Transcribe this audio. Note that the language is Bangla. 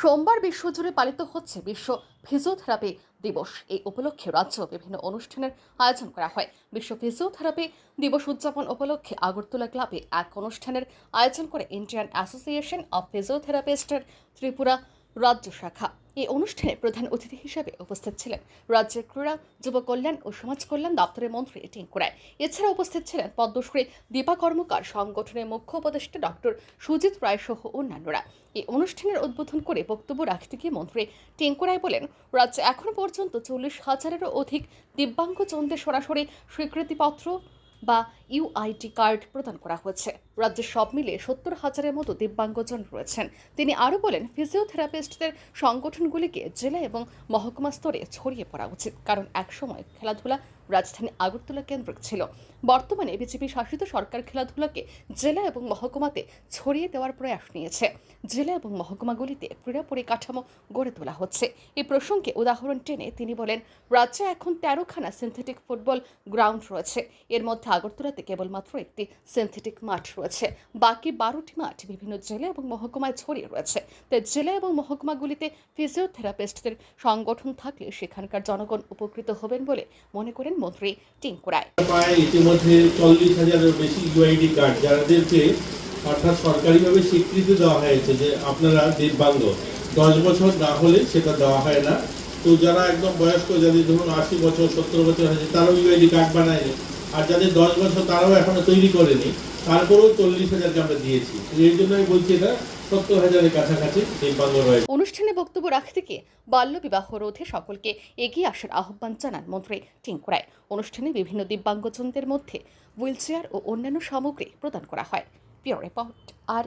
সোমবার বিশ্বজুড়ে পালিত হচ্ছে বিশ্ব ফিজিওথেরাপি দিবস। এই উপলক্ষে রাজ্য বিভিন্ন অনুষ্ঠানের আয়োজন করা হয়। বিশ্ব ফিজিওথেরাপি দিবস উদযাপন উপলক্ষে আগরতলা ক্লাবে এক অনুষ্ঠানের আয়োজন করে ইন্ডিয়ান অ্যাসোসিয়েশন অব ফিজিওথেরাপিস্টের ত্রিপুরা রাজ্য শাখা। এই অনুষ্ঠানে প্রধান অতিথি হিসেবে উপস্থিত ছিলেন রাজ্যের ক্রীড়া, যুব কল্যাণ ও সমাজ কল্যাণ দপ্তরের মন্ত্রী টিঙ্কুরায় এছাড়া উপস্থিত ছিলেন পদ্মশ্রী দীপা কর্মকার, সংগঠনের মুখ্য উপদেষ্টা ডক্টর সুজিত রায় সহ অন্যান্যরা। এই অনুষ্ঠানের উদ্বোধন করে বক্তব্য রাখতে গিয়ে মন্ত্রী টিঙ্কুরায় বলেন, রাজ্যে এখনও পর্যন্ত চল্লিশ হাজারেরও অধিক দিব্যাঙ্গজনদের সরাসরি স্বীকৃতিপত্র বা ইউআইটি কার্ড প্রদান করা হয়েছে। রাজ্যে সব মিলে সত্তর হাজারের মতো দিব্যাঙ্গজন রয়েছেন। তিনি আরও বলেন, ফিজিওথেরাপিস্টদের সংগঠনগুলিকে জেলা এবং মহকুমা স্তরে ছড়িয়ে পড়া উচিত, কারণ একসময় খেলাধুলা রাজধানী আগরতলা কেন্দ্রিক ছিল। বর্তমানে বিজেপি শাসিত সরকার খেলাধুলাকে জেলা এবং মহকুমাতে ছড়িয়ে দেওয়ার প্রয়াস নিয়েছে। জেলা এবং মহকুমাগুলিতে ক্রীড়া পরিকাঠামো গড়ে তোলা হচ্ছে। এই প্রসঙ্গে উদাহরণ টেনে তিনি বলেন, রাজ্যে এখন তেরোখানা সিনথেটিক ফুটবল গ্রাউন্ড রয়েছে। এর মধ্যে আগরতলাতে কেবলমাত্র একটি সিনথেটিক মাঠ রয়েছে। বাকি বারোটি মাঠ বিভিন্ন জেলা এবং মহকুমায় ছড়িয়ে রয়েছে। তাই জেলা এবং মহকুমাগুলিতে ফিজিওথেরাপিস্টদের সংগঠন থাকলে সেখানকার জনগণ উপকৃত হবেন বলে মনে করেন মন্ত্রী টিঙ্কু রায় ইতিমধ্যে চল্লিশ হাজারের বেশি ইউআইডি কার্ড যাদেরকে অর্থাৎ সরকারিভাবে স্বীকৃতি দেওয়া হয়েছে যে আপনারা দিব্যাঙ্গ, দশ বছর না হলে সেটা দেওয়া হয় না। তো যারা একদম বয়স্ক, যাদের ধরুন আশি বছর, সত্তর বছর হয়েছে তারাও ইউআইডি কার্ড বানায়নি। আর যাদের দশ বছর তারাও এখনও তৈরি করেনি, তারপরেও চল্লিশ হাজারকে আমরা দিয়েছি। এই জন্য আমি বলছি এটা অনুষ্ঠানে বক্তব্য রাখতে গিয়ে বাল্য বিবাহ রোধে সকলকে এগিয়ে আসার আহ্বান জানান মন্ত্রী টিঙ্কুরায় অনুষ্ঠানে বিভিন্ন দিব্যাঙ্গজনদের মধ্যে হুইলচেয়ার ও অন্যান্য সামগ্রী প্রদান করা হয়। পিওর রিপোর্ট, আর